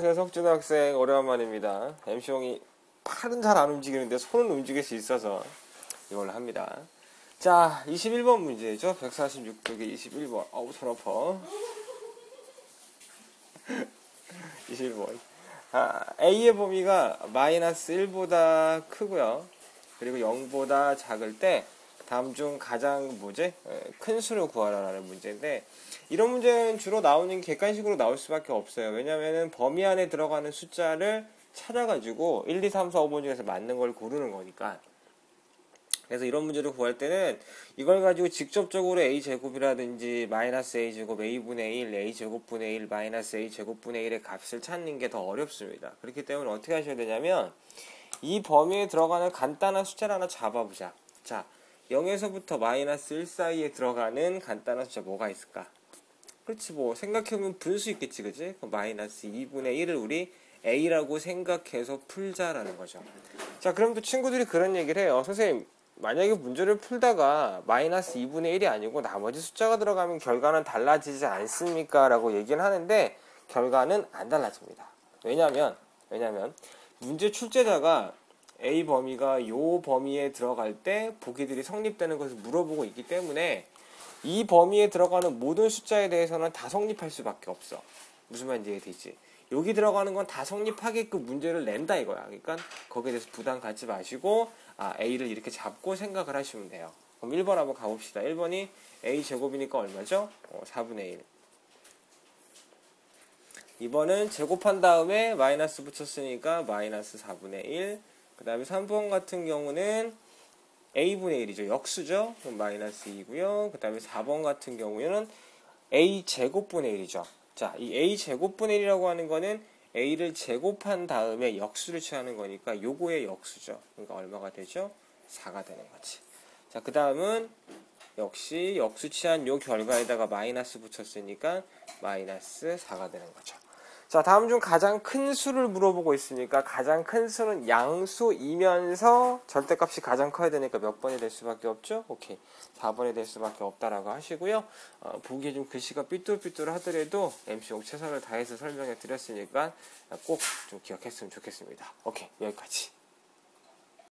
안녕하세요, 석준호 학생 오래간만입니다. MC용이 팔은 잘 안 움직이는데 손은 움직일 수 있어서 이걸 합니다. 자, 21번 문제죠. 146쪽에 21번. 어우, 손 아파. 21번. 아, A의 범위가 마이너스 1보다 크고요. 그리고 0보다 작을 때 다음 중 가장 뭐지? 에, 큰 수를 구하라라는 문제인데 이런 문제는 주로 나오는 객관식으로 나올 수밖에 없어요. 왜냐면은 범위 안에 들어가는 숫자를 찾아가지고 1, 2, 3, 4, 5번 중에서 맞는 걸 고르는 거니까. 그래서 이런 문제를 구할 때는 이걸 가지고 직접적으로 a 제곱이라든지 마이너스 a 제곱 a분의 1, a 제곱분의 1, 마이너스 a 제곱분의 1의 값을 찾는 게 더 어렵습니다. 그렇기 때문에 어떻게 하셔야 되냐면 이 범위에 들어가는 간단한 숫자를 하나 잡아보자. 자, 0에서부터 마이너스 1 사이에 들어가는 간단한 숫자 뭐가 있을까? 그렇지 뭐 생각해보면 분수 있겠지 그지? 마이너스 2분의 1을 우리 a라고 생각해서 풀자라는 거죠. 자 그럼 또 친구들이 그런 얘기를 해요. 선생님 만약에 문제를 풀다가 마이너스 2분의 1이 아니고 나머지 숫자가 들어가면 결과는 달라지지 않습니까? 라고 얘기를 하는데 결과는 안 달라집니다. 왜냐면 왜냐면 문제 출제자가 A 범위가 요 범위에 들어갈 때 보기들이 성립되는 것을 물어보고 있기 때문에 이 범위에 들어가는 모든 숫자에 대해서는 다 성립할 수밖에 없어. 무슨 말인지 이해되지? 여기 들어가는 건 다 성립하게끔 문제를 낸다 이거야. 그러니까 거기에 대해서 부담 갖지 마시고 아, A를 이렇게 잡고 생각을 하시면 돼요. 그럼 1번 한번 가봅시다. 1번이 A 제곱이니까 얼마죠? 어, 4분의 1. 2번은 제곱한 다음에 마이너스 붙였으니까 마이너스 4분의 1. 그 다음에 3번 같은 경우는 a분의 1이죠. 역수죠. 그럼 마이너스 2고요. 그 다음에 4번 같은 경우에는 a 제곱분의 1이죠. 자, 이 a 제곱분의 1이라고 하는 거는 a를 제곱한 다음에 역수를 취하는 거니까 요거의 역수죠. 그러니까 얼마가 되죠? 4가 되는 거지. 자, 그 다음은 역시 역수 취한 요 결과에다가 마이너스 붙였으니까 마이너스 4가 되는 거죠. 자, 다음 중 가장 큰 수를 물어보고 있으니까 가장 큰 수는 양수이면서 절대값이 가장 커야 되니까 몇 번이 될 수밖에 없죠? 오케이. 4번이 될 수밖에 없다라고 하시고요. 어, 보기에 좀 글씨가 삐뚤삐뚤 하더라도 MC용 최선을 다해서 설명해 드렸으니까 꼭 좀 기억했으면 좋겠습니다. 오케이. 여기까지.